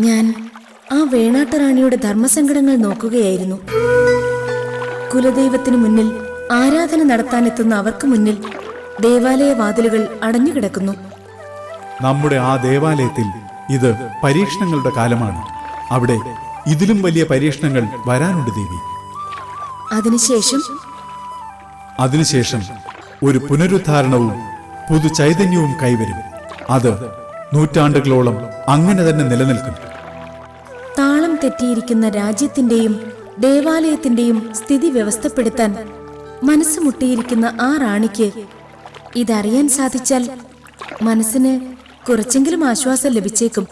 ഞാൻ ആ വേണാട്ടറാണിയുടെ ധർമ്മസങ്കടങ്ങൾ നോക്കുകയായിരുന്നു. കുലദൈവത്തിനു മുന്നിൽ ആരാധന നടത്താനെത്തുന്ന അവർക്ക് മുന്നിൽ ദേവാലയ വാതിലുകൾ അടഞ്ഞുകിടക്കുന്നു. നമ്മുടെ ആ ദേവാലയത്തിൽ ഇത് പരീക്ഷണങ്ങളുടെ കാലമാണ്. അവിടെ ഇതിലും വലിയ പരീക്ഷണങ്ങൾ വരാനുണ്ട് ദേവി. അതിനുശേഷം? അതിനുശേഷം ഒരു പുനരുദ്ധാരണവും പുതു ചൈതന്യവും കൈവരും. അത് നൂറ്റാണ്ടുകളോളം അങ്ങനെ തന്നെ നിലനിൽക്കും. തെറ്റിയിരിക്കുന്ന രാജ്യത്തിന്റെയും ദേവാലയത്തിന്റെയും സ്ഥിതി വ്യവസ്ഥപ്പെടുത്താൻ മനസ്സ് മുട്ടിയിരിക്കുന്ന ആ റാണിക്ക് ഇതറിയാൻ സാധിച്ചാൽ മനസ്സിന് കുറച്ചെങ്കിലും ആശ്വാസം ലഭിച്ചേക്കും.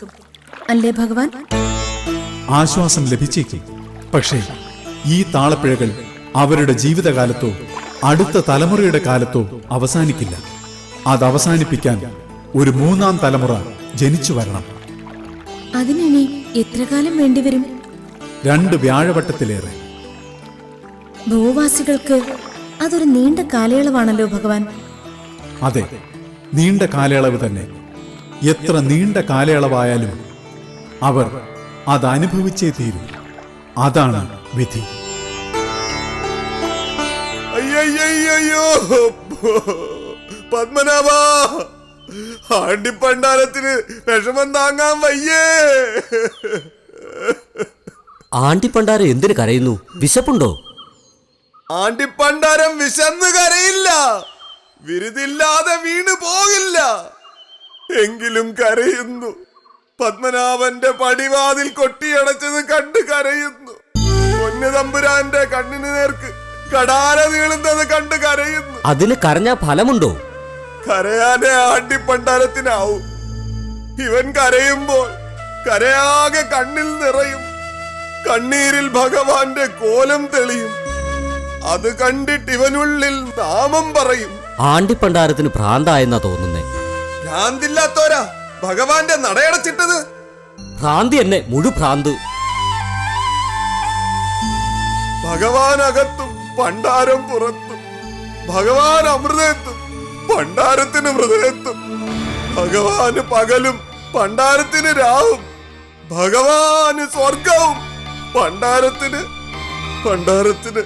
അല്ലേ ഭഗവാൻ? ആശ്വാസം ലഭിച്ചേക്കും. പക്ഷേ ഈ താളപ്പിഴകൾ അവരുടെ ജീവിതകാലത്തോ അടുത്ത തലമുറയുടെ കാലത്തോ അവസാനിക്കില്ല. അത് അവസാനിപ്പിക്കാൻ ഒരു മൂന്നാം തലമുറ ജനിച്ചു വരണം. അതിനിനി എത്ര കാലം വേണ്ടിവരും? രണ്ട് വ്യാഴവട്ടത്തിലേറെ. ഭൂവാസികൾക്ക് അതൊരു നീണ്ട കാലയളവാണല്ലോ ഭഗവാൻ. അതെ നീണ്ട കാലയളവ് തന്നെ. എത്ര നീണ്ട കാലയളവായാലും അവർ അത് അനുഭവിച്ചേ തീരൂ. അതാണ് വിധി. പത്മനാഭ! ആണ്ടിപ്പണ്ടാരത്തിന് വിഷമം താങ്ങാൻ വയ്യേ. ആണ്ടിപ്പണ്ടാരം എന്തിനു കരയുന്നു? വിശപ്പുണ്ടോ? ആണ്ടിപ്പണ്ടാരം വിശന്ന് കരയില്ല. വിരുതില്ലാതെ വീണു പോകില്ല. എങ്കിലും കരയുന്നു. പത്മനാഭന്റെ പടിവാതിൽ കൊട്ടിയടച്ചത് കണ്ട് കരയുന്നു. പൊന്നുതമ്പുരാന്റെ കണ്ണിന് നേർക്ക് കടാര നീളുന്നത് കണ്ട് കരയുന്നു. അതിന് കരഞ്ഞ ഫലമുണ്ടോ? കരയാനേ ആണ്ടിപ്പണ്ടാരത്തിനാവും. ഇവൻ കരയുമ്പോൾ കരയാകെ കണ്ണിൽ നിറയും. കണ്ണീരിൽ ഭഗവാന്റെ കോലം തെളിയും. അത് കണ്ടിട്ട് ഇവനുള്ളിൽ നാമം പറയും. ആണ്ടിപ്പണ്ടാരത്തിന് ഭ്രാന്തായെന്നാ തോന്നുന്നേ. ഭ്രാന്തില്ലാത്തോരാ ഭഗവാന്റെ നടയടച്ചിട്ടത്. ഭ്രാന്തി എന്നെ മുഴു ഭ്രാന്ത്. ഭഗവാൻ അകത്തും പണ്ടാരം പുറത്തും ഭഗവാൻ അമൃതത്വം പണ്ടാരത്തിന് മൃതത്വം ഭഗവാന് പകലും പണ്ടാരത്തിന് രാവും ഭഗവാന് സ്വർഗവും പണ്ടാരത്തിന് പണ്ടാരത്തിന്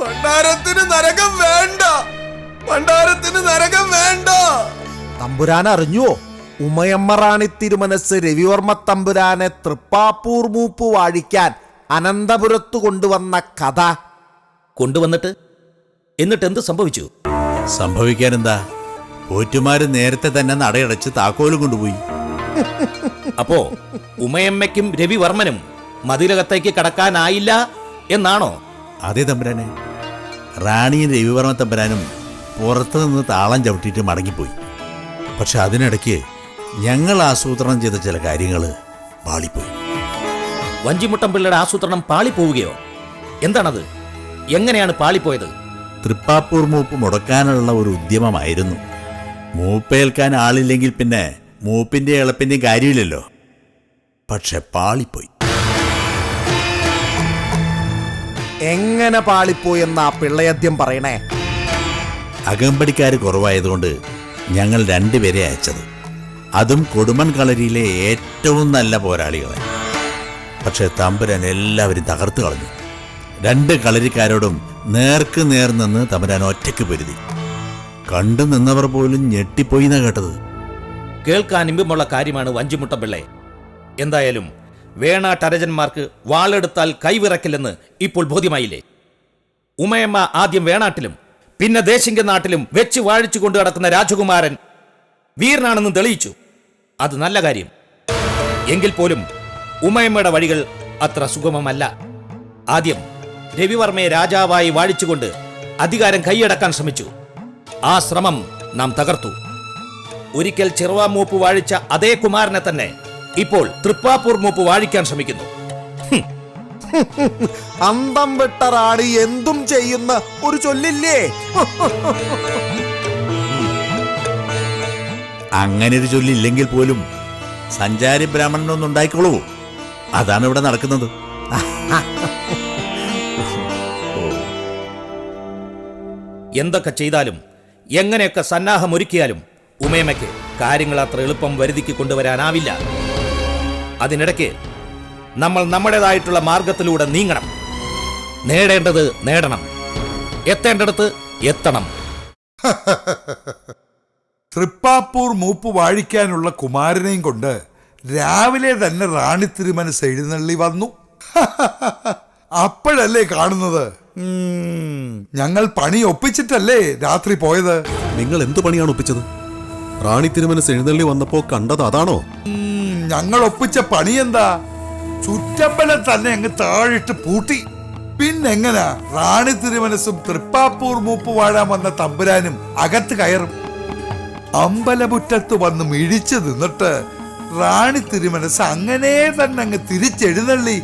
പണ്ടാരത്തിന് നരകം വേണ്ട പണ്ടാരത്തിന് നരകം വേണ്ട. തമ്പുരാൻ അറിഞ്ഞുവോ? ഉമയമ്മ റാണി തിരുമനസ് രവിവർമ്മ തമ്പുരാനെ തൃപ്പാപ്പൂർ മൂപ്പ് വാഴിക്കാൻ അനന്തപുരത്ത് കൊണ്ടുവന്ന കഥ. കൊണ്ടുവന്നിട്ട്? എന്നിട്ട് എന്ത് സംഭവിച്ചു? സംഭവിക്കാനെന്താ? പോറ്റുമാര് നേരത്തെ തന്നെ നടയടച്ച് താക്കോലും കൊണ്ടുപോയി. അപ്പോ ഉമയമ്മയ്ക്കും രവിവർമ്മനും മതിലകത്തേക്ക് കടക്കാനായില്ല എന്നാണോ? അതേ തമ്പുരാനെ. റാണിയും രവിവർമ്മ തമ്പുരാനും പുറത്തു നിന്ന് താളം ചവിട്ടിയിട്ട് മടങ്ങിപ്പോയി. പക്ഷെ അതിനിടയ്ക്ക് ഞങ്ങൾ ആസൂത്രണം ചെയ്ത ചില കാര്യങ്ങൾ പാളിപ്പോയി. വഞ്ചിമുട്ടം പിള്ളയുടെ ആസൂത്രണം പാളിപ്പോവുകയോ? എന്താണത്? എങ്ങനെയാണ് പാളിപ്പോയത്? തൃപ്പാപ്പൂർ മൂപ്പ് മുടക്കാനുള്ള ഒരു ഉദ്യമമായിരുന്നു. മൂപ്പേൽക്കാൻ ആളില്ലെങ്കിൽ പിന്നെ മൂപ്പിന്റെ എളുപ്പിന്റെയും കാര്യമില്ലല്ലോ. പക്ഷെ പാളിപ്പോയി. എങ്ങനെ പാളിപ്പോയെന്ന ആ പിള്ളയദ്യം പറയണേ? അകമ്പടിക്കാർ കുറവായതുകൊണ്ട് ഞങ്ങൾ രണ്ടുപേരെ അയച്ചത്. അതും കൊടുമൺ കളരിയിലെ ഏറ്റവും നല്ല പോരാളികളെ. പക്ഷെ തമ്പുരാൻ എല്ലാവരും തകർത്തു കളഞ്ഞു. രണ്ട് കളരിക്കാരോടും നേർക്ക് നേർ നിന്ന് തമ്പുരാൻ ഒറ്റയ്ക്ക് പൊരുതി. കണ്ടു നിന്നവർ പോലും ഞെട്ടിപ്പോയി എന്നാ കേട്ടത്. കേൾക്കാൻ ഇമ്പമുള്ള കാര്യമാണ് വഞ്ചിമുട്ടം പിള്ളെ. എന്തായാലും വേണാട്ടരജന്മാർക്ക് വാളെടുത്താൽ കൈവിറക്കില്ലെന്ന് ഇപ്പോൾ ബോധ്യമായില്ലേ? ഉമയമ്മ ആദ്യം വേണാട്ടിലും പിന്നെ ദേശിംഗ നാട്ടിലും വെച്ച് വാഴിച്ചു കൊണ്ടു കിടക്കുന്ന രാജകുമാരൻ വീരനാണെന്ന് തെളിയിച്ചു. അത് നല്ല കാര്യം. എങ്കിൽ പോലും ഉമയമ്മയുടെ വഴികൾ അത്ര സുഗമമല്ല. ആദ്യം രവിവർമ്മയെ രാജാവായി വാഴിച്ചുകൊണ്ട് അധികാരം കൈയടക്കാൻ ശ്രമിച്ചു. ആ ശ്രമം നാം തകർത്തു. ഒരിക്കൽ ചെറുവാ ചെറുവാമൂപ്പ് വാഴിച്ച അതേ കുമാരനെ തന്നെ ഇപ്പോൾ തൃപ്പാപ്പൂർ മൂപ്പ് വാഴിക്കാൻ ശ്രമിക്കുന്നു. അന്തം വിട്ട റാണി എന്തും ചെയ്യുന്ന ഒരു ചൊല്ലില്ലേ? അങ്ങനെ ഒരു ചൊല്ലില്ലെങ്കിൽ പോലും സഞ്ചാരി ബ്രാഹ്മണനൊന്നും ഉണ്ടായിക്കോളൂ. അതാണ് ഇവിടെ നടക്കുന്നത്. എന്തൊക്കെ ചെയ്താലും എങ്ങനെയൊക്കെ സന്നാഹമൊരുക്കിയാലും ഉമേമയ്ക്ക് കാര്യങ്ങൾ അത്ര എളുപ്പം വരുതിക്ക് കൊണ്ടുവരാനാവില്ല. അതിനിടയ്ക്ക് നമ്മൾ നമ്മുടേതായിട്ടുള്ള മാർഗത്തിലൂടെ നീങ്ങണം. നേടേണ്ടത് നേടണം. എത്തേണ്ടടുത്ത് എത്തണം. തൃപ്പാപ്പൂർ മൂപ്പ് വാഴിക്കാനുള്ള കുമാരനെയും കൊണ്ട് രാവിലെ തന്നെ റാണി തിരുമനസ് എഴുന്നള്ളി വന്നു. അപ്പോഴല്ലേ കാണുന്നത്? ഞങ്ങൾ പണി ഒപ്പിച്ചിട്ടല്ലേ രാത്രി പോയത്? നിങ്ങൾ എന്ത് പണിയാണ് ഒപ്പിച്ചത്? റാണി തിരുമനസ് എഴുന്നള്ളി വന്നപ്പോ കണ്ടത് അതാണോ? ഞങ്ങൾ ഒപ്പിച്ച പണി എന്താ? ചുറ്റമ്പലം തന്നെ അങ്ങ് താഴിട്ട് പൂട്ടി. പിന്നെങ്ങനാ? റാണി തിരുമനസും തൃപ്പാപ്പൂർ മൂപ്പ് വാഴാൻ വന്ന തമ്പുരാനും അകത്ത് കയറും. അമ്പലമുറ്റത്ത് വന്ന് മിഴിച്ചു നിന്നിട്ട് റാണി തിരുമനസ് അങ്ങനെ തന്നെ അങ്ങ് തിരിച്ചെഴുന്നള്ളി.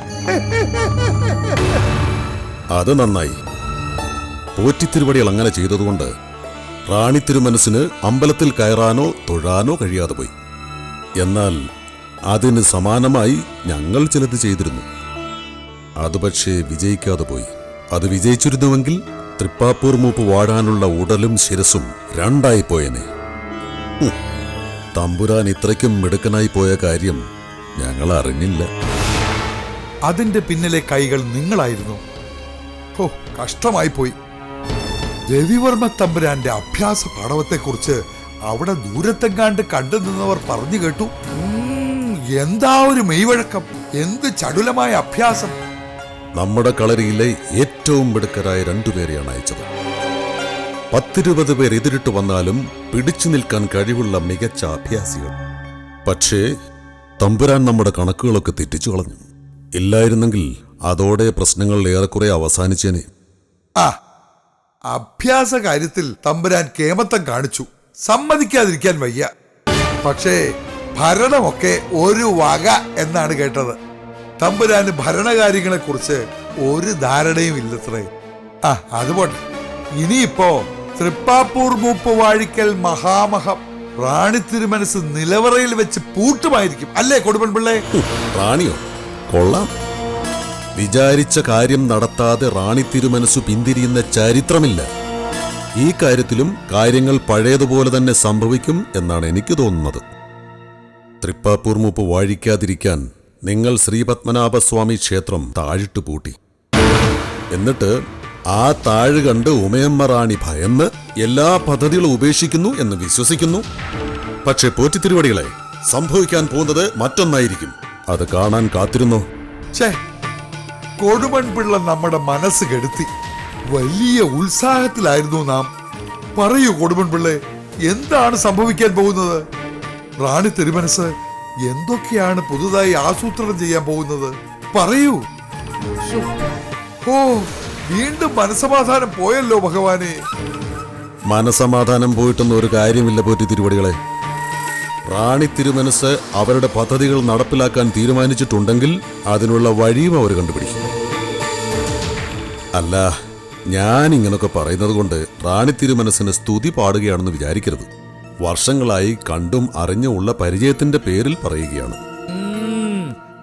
അത് നന്നായി. പോറ്റിത്തിരുവടികൾ അങ്ങനെ ചെയ്തതുകൊണ്ട് റാണി തിരുമനസിന് അമ്പലത്തിൽ കയറാനോ തൊഴാനോ കഴിയാതെ പോയി. എന്നാൽ അതിന് സമാനമായി ഞങ്ങൾ ചിലത് ചെയ്തിരുന്നു. അത് പക്ഷേ വിജയിക്കാതെ പോയി. അത് വിജയിച്ചിരുന്നുവെങ്കിൽ തൃപ്പാപ്പൂർ മൂപ്പ് വാഴാനുള്ള ഉടലും ശിരസും രണ്ടായി പോയനെ. തമ്പുരാൻ ഇത്രയ്ക്കും മിടുക്കനായി പോയ കാര്യം ഞങ്ങൾ അറിഞ്ഞില്ല. അതിന്റെ പിന്നിലെ കൈകൾ നിങ്ങളായിരുന്നു. ഓ കഷ്ടമായി പോയി. രവിവർമ്മ തമ്പുരാന്റെ അഭ്യാസ പാടവത്തെക്കുറിച്ച് അവിടെ ദൂരത്തെങ്ങാണ്ട് കണ്ടു നിന്നവർ പറഞ്ഞു കേട്ടു. എന്താ ഒരു മെയ്വഴക്കം? എന്ത് ചടുലമായ അഭ്യാസം? നമ്മുടെ കളരിയിലെ ഏറ്റവും മിടുക്കരായ രണ്ടുപേരെയാണ് അയച്ചത്. പത്തിരുപത് പേർ എതിരിട്ട് വന്നാലും പിടിച്ചു നിൽക്കാൻ കഴിവുള്ള മികച്ച അഭ്യാസികൾ. പക്ഷേ തമ്പുരാൻ നമ്മുടെ കണക്കുകളൊക്കെ തെറ്റിച്ചു കളഞ്ഞു. ഇല്ലായിരുന്നെങ്കിൽ അതോടെ പ്രശ്നങ്ങൾ ഏറെക്കുറെ അവസാനിച്ചേനെ. ആ അഭ്യാസ കാര്യത്തിൽ തമ്പുരാൻ കേമത്തം കാണിച്ചു. സമ്മതിക്കാതിരിക്കാൻ വയ്യ. പക്ഷേ ഭരണമൊക്കെ ഒരു വക എന്നാണ് കേട്ടത്. തമ്പുരാന് ഭരണകാര്യങ്ങളെ കുറിച്ച് ഒരു ധാരണയും ഇല്ലത്രേ. ആ അതുപോട്ടെ ഇനിയിപ്പോ തൃപ്പാപ്പൂർ മൂപ്പ് വാഴിക്കൽ മഹാമഹം. റാണി തിരുമനസ് നിലവറയിൽ വെച്ച് പൂട്ടുമായിരിക്കും. അല്ലേ കൊടുപ്പൻ പിള്ളേ? റാണിയോ കൊള്ളാം. വിചാരിച്ച കാര്യം നടത്താതെ റാണി തിരുമനസ് പിന്തിരിയുന്ന ചരിത്രമില്ല. ഈ കാര്യത്തിലും കാര്യങ്ങൾ പഴയതുപോലെ തന്നെ സംഭവിക്കും എന്നാണ് എനിക്ക് തോന്നുന്നത്. തൃപ്പാപ്പൂർ മൂപ്പ് വാഴിക്കാതിരിക്കാൻ നിങ്ങൾ ശ്രീപത്മനാഭസ്വാമി ക്ഷേത്രം താഴിട്ട് പൂട്ടി എന്നിട്ട് ആ താഴ് കണ്ട് ഉമയമ്മ റാണി ഭയന്ന് എല്ലാ പദ്ധതികളും ഉപേക്ഷിക്കുന്നു എന്ന് വിശ്വസിക്കുന്നു. പക്ഷെ പോറ്റിത്തിരുവടികളെ സംഭവിക്കാൻ പോകുന്നത് മറ്റൊന്നായിരിക്കും. അത് കാണാൻ കാത്തിരുന്നു? ഛേ കൊടുമൺ പിള്ള നമ്മുടെ മനസ്സ് കെടുത്തി. വലിയ ഉത്സാഹത്തിലായിരുന്നു നാം. പറയൂ കൊടുമൺ പിള്ളെ എന്താണ് സംഭവിക്കാൻ പോകുന്നത്? റാണി തിരുമനസ് എന്തൊക്കെയാണ് പുതുതായി ആസൂത്രണം ചെയ്യാൻ പോകുന്നത്? പറയൂ. ഓ വീണ്ടും മനസമാധാനം പോയല്ലോ ഭഗവാനെ. മനസമാധാനം പോയിട്ടൊന്നും ഒരു കാര്യമില്ല പോറ്റി തിരുവടികളെ. റാണി തിരുമനസ് അവരുടെ പദ്ധതികൾ നടപ്പിലാക്കാൻ തീരുമാനിച്ചിട്ടുണ്ടെങ്കിൽ അതിനുള്ള വഴിയും അവർ കണ്ടുപിടിക്കും. അല്ല ഞാൻ ഇങ്ങനൊക്കെ പറയുന്നത് കൊണ്ട് റാണി തിരുമനസിന് സ്തുതി പാടുകയാണെന്ന് വിചാരിക്കരുത്. വർഷങ്ങളായി കണ്ടും അറിഞ്ഞും ഉള്ള പരിചയത്തിന്റെ പേരിൽ പറയുകയാണ്.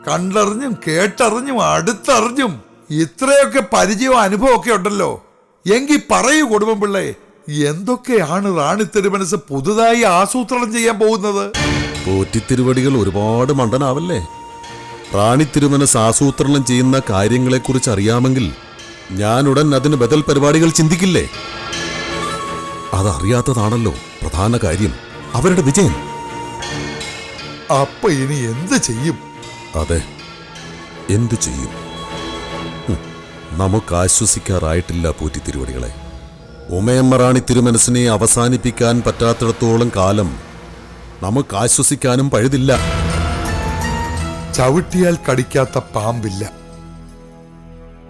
കണ്ടറിഞ്ഞും കേട്ടറിഞ്ഞും അടുത്തറിഞ്ഞും. ഇത്രയൊക്കെ പരിചയവും അനുഭവമൊക്കെ ഉണ്ടല്ലോ. എങ്കിൽ പറയൂ കുടുംബം പിള്ളേ എന്തൊക്കെയാണ് റാണി തിരുമനസ് പുതുതായി ആസൂത്രണം ചെയ്യാൻ പോകുന്നത്? പോറ്റിത്തിരുവടികൾ ഒരുപാട് മണ്ടനാവല്ലേ? റാണി തിരുമനസ് ആസൂത്രണം ചെയ്യുന്ന കാര്യങ്ങളെക്കുറിച്ച് അറിയാമെങ്കിൽ ഞാൻ ഉടൻ അതിന് ബദൽ പരിപാടികൾ ചിന്തിക്കില്ലേ? അതറിയാത്തതാണല്ലോ പ്രധാന കാര്യം. അവരുടെ വിജയം. അപ്പൊ ഇനി എന്ത് ചെയ്യും? അതെ എന്തു ചെയ്യും? നമുക്ക് ആശ്വസിക്കാറായിട്ടില്ല പോറ്റിത്തിരുവടികളെ ഉമയമ്മ റാണി തിരുമനസിനെ അവസാനിപ്പിക്കാൻ പറ്റാത്തിടത്തോളം കാലം നമുക്ക് ആശ്വസിക്കാനും പഴുതില്ല. ചവിട്ടിയാൽ കടിക്കാത്ത പാമ്പില്ല.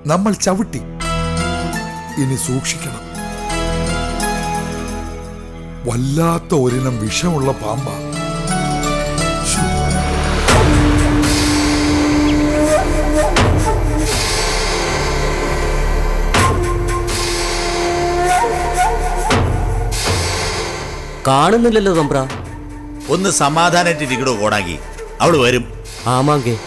നമ്മൾ ചവിട്ടി. ഇനി സൂക്ഷിക്കണം. വല്ലാത്ത ഒരിനം വിഷമുള്ള പാമ്പാ. കാണുന്നില്ലല്ലോ തമ്പ്ര. ഒന്ന് സമാധാനായിട്ടിരിക്കടോ ഓടാകി അവൾ വരും. ആമാങ്കേ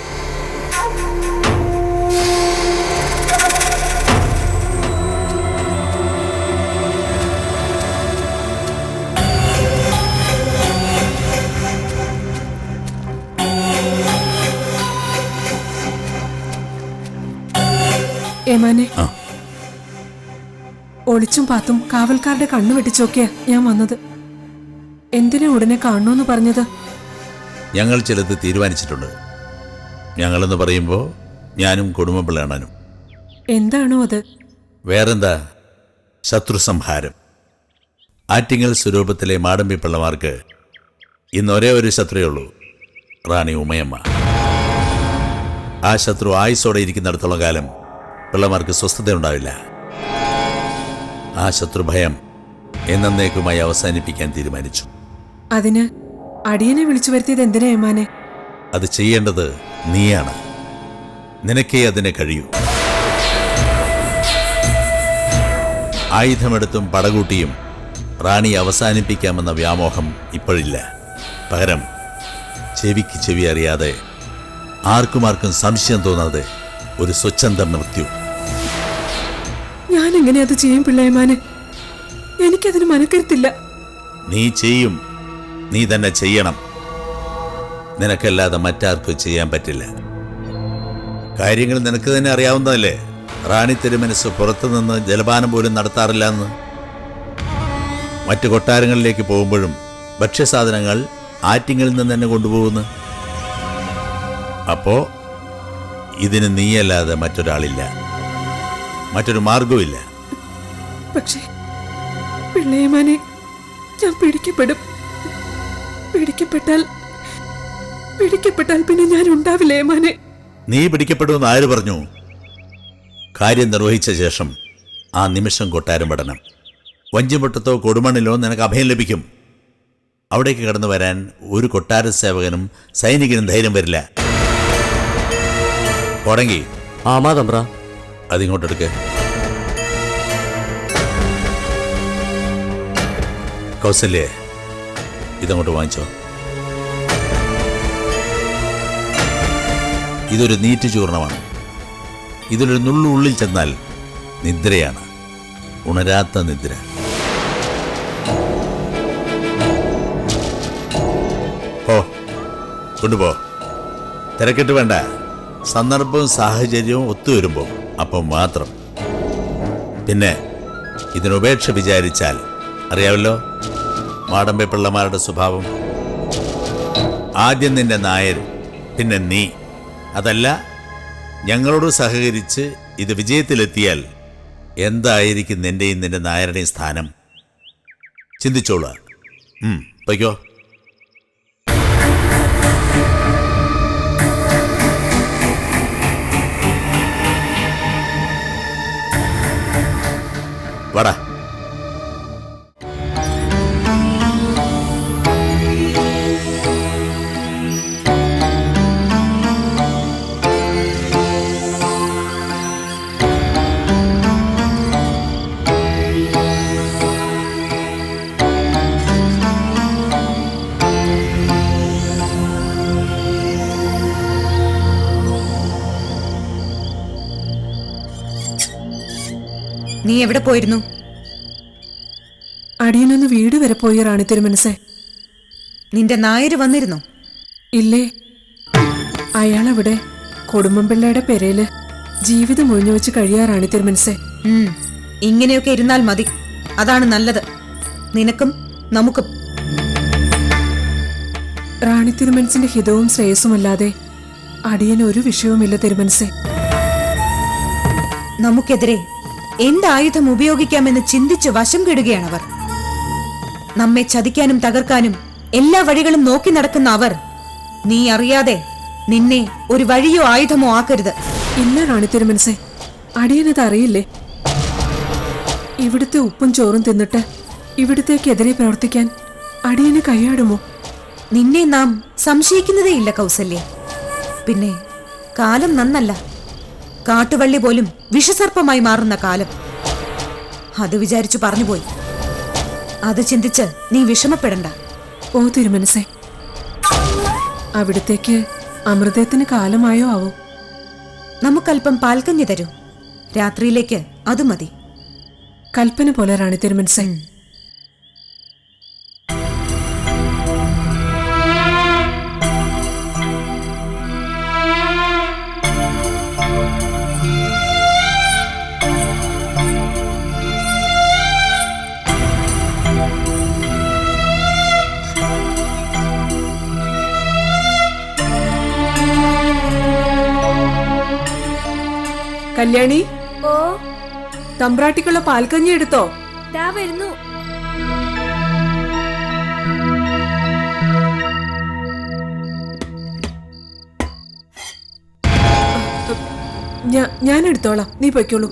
ഒളിച്ചും പാത്തും കാവൽക്കാരുടെ കണ്ണു വെട്ടിച്ചോക്കിയാ ഞാൻ വന്നത്. എന്തിനാ ഉടനെ കാണണമെന്ന് പറഞ്ഞത്? ഞങ്ങൾ ചിലത് തീരുമാനിച്ചിട്ടുണ്ട്. ഞങ്ങളെന്ന് പറയുമ്പോൾ ഞാനും കുടുംബപിള്ളേണനും എന്താണോ അത്? വേറെന്താ? ശത്രു സംഹാരം ആറ്റിങ്ങൽ സ്വരൂപത്തിലെ മാടമ്പി പിള്ളമാർക്ക് ഇന്ന് ഒരേ ഒരു ശത്രുവേ ഉള്ളൂ റാണി ഉമയമ്മ. ആ ശത്രു ആയുസോടെ ഇരിക്കുന്നിടത്തോളം കാലം പിള്ളമാർക്ക് സ്വസ്ഥത ഉണ്ടാവില്ല ആ ശത്രുഭയം എന്നേക്കുമായി അവസാനിപ്പിക്കാൻ തീരുമാനിച്ചു. അതിന് അടിയനെ വിളിച്ചു വരുത്തിയത് എന്തിനാ ഏമാനെ? അത് ചെയ്യേണ്ടത് നീയാണ്. നിനക്കേ അതിന് കഴിയൂ. ആയുധമെടുത്തും പടകൂട്ടിയും റാണി അവസാനിപ്പിക്കാമെന്ന വ്യാമോഹം ഇപ്പോഴില്ല. പകരം ചെവിക്ക് ചെവി അറിയാതെ ആർക്കുമാർക്കും സംശയം തോന്നാതെ ഒരു സ്വച്ഛന്ത മൃത്യു. ഞാൻ എങ്ങനെ അത് ചെയ്യും പിള്ളേമാനെ? എനിക്കതിന് മനക്കരുത്തില്ല. നീ ചെയ്യും. നീ തന്നെ ചെയ്യണം. നിനക്കല്ലാതെ മറ്റാർക്കും ചെയ്യാൻ പറ്റില്ല. കാര്യങ്ങൾ നിനക്ക് തന്നെ അറിയാവുന്നതല്ലേ? റാണി തിരുമനസ് പുറത്തുനിന്ന് ജലപാനം പോലും നടത്താറില്ല എന്ന് മറ്റു കൊട്ടാരങ്ങളിലേക്ക് പോകുമ്പോഴും ഭക്ഷ്യസാധനങ്ങൾ ആറ്റിങ്ങളിൽ നിന്ന് തന്നെ കൊണ്ടുപോകുന്നു. അപ്പോ ഇതിന് നീയല്ലാതെ മറ്റൊരാളില്ല. മറ്റൊരു മാർഗവുമില്ല പക്ഷേ പിള്ളേമാനെ ഞാൻ പിടിക്കപ്പെടും. പിടിക്കപ്പെട്ടാൽ പിടിക്കപ്പെട്ടാൽ പിന്നെ ഞാൻ ഉണ്ടാവില്ല ഏമാനെ നീ പിടിക്കപ്പെടുമെന്ന് ആര് പറഞ്ഞു? കാര്യം നിർവഹിച്ച ശേഷം ആ നിമിഷം കൊട്ടാരം പഠനം വഞ്ചിമുട്ടത്തോ കൊടുമണിലോ നിനക്ക് അഭയം ലഭിക്കും. അവിടേക്ക് കടന്നു വരാൻ ഒരു കൊട്ടാര സേവകനും സൈനികനും ധൈര്യം വരില്ല. കൊടങ്ങി ആമാ തമ്പ്ര. അതിങ്ങോട്ടെടുക്ക് കൗസല്യേ ഇതങ്ങോട്ട് വാങ്ങിച്ചോ. ഇതൊരു നീറ്റ് ചൂർണമാണ്. ഇതിലൊരു നുള്ളു ഉള്ളിൽ ചെന്നാൽ നിദ്രയാണ്. ഉണരാത്ത നിദ്ര. ഓ കൊണ്ടുപോ. തിരക്കിട്ട് വേണ്ട. സന്ദർഭവും സാഹചര്യവും ഒത്തുവരുമ്പോൾ അപ്പം മാത്രം. പിന്നെ ഇതിനുപേക്ഷ വിചാരിച്ചാൽ അറിയാമല്ലോ മാടമ്പെ പിള്ളമാരുടെ സ്വഭാവം. ആദ്യം നിന്റെ നായർ പിന്നെ നീ. അതല്ല ഞങ്ങളോട് സഹകരിച്ച് ഇത് വിജയത്തിലെത്തിയാൽ എന്തായിരിക്കും നിന്റെയും നിന്റെ നായരുടെയും സ്ഥാനം? ചിന്തിച്ചോളാം. പൊയ്ക്കോ. നീ എവിടെ പോയിരുന്നു? അടിയനൊന്ന് വീട് വരെ പോയി റാണി തിരുമനസേ. നിന്റെ നായര് വന്നിരുന്നു? ഇല്ലേ? അയാളവിടെ കുടുംബംപിള്ളയുടെ പെരയിൽ ജീവിതം ഒഴിഞ്ഞു വെച്ച് കഴിയാ റാണി തിരുമനസേ. ഉം, ഇങ്ങനെയൊക്കെ ഇരുന്നാൽ മതി. അതാണ് നല്ലത്. നിനക്കും നമുക്കും. റാണി തിരുമനസിന്റെ ഹിതവും ശ്രേയസ്സുമല്ലാതെ അടിയന് ഒരു വിഷയവുമില്ല തിരുമനസേ. നമുക്കെതിരെ എന്ത് ആയുധം ഉപയോഗിക്കാമെന്ന് ചിന്തിച്ച് വശം കെടുകയാണവർ. നമ്മെ ചതിക്കാനും തകർക്കാനും എല്ലാ വഴികളും നോക്കി നടക്കുന്ന അവർ നീ അറിയാതെ നിന്നെ ഒരു വഴിയോ ആയുധമോ ആക്കരുത്. ഇല്ല റാണി തിരുമനസേ അടിയനത് അറിയില്ലേ? ഇവിടുത്തെ ഉപ്പും ചോറും തിന്നിട്ട് ഇവിടത്തേക്കെതിരെ പ്രവർത്തിക്കാൻ അടിയന് കൈയാടുമോ നിന്നെ നാം സംശയിക്കുന്നതേയില്ല കൗസല്യ. പിന്നെ കാലം നന്നല്ല. കാട്ടുവള്ളി പോലും വിഷസർപ്പമായി മാറുന്ന കാലം. അത് വിചാരിച്ചു പറഞ്ഞുപോയി. അത് ചിന്തിച്ച് നീ വിഷമപ്പെടണ്ട. ഓ തിരുമനസേ. അവിടത്തേക്ക് അമൃതത്തിന് കാലമായോ ആവോ? നമുക്കല്പം പാൽക്കഞ്ഞി തരൂ. രാത്രിയിലേക്ക് അത് മതി. കൽപ്പന പോലെ റാണി തിരുമനസേ. കല്യാണി? ഓ. തമ്പ്രാട്ടിക്കുള്ള പാൽക്കഞ്ഞി എടുത്തോ? ദാ വരുന്നു. ഞാൻ എടുത്തോളാം നീ പൊയ്ക്കോളൂ.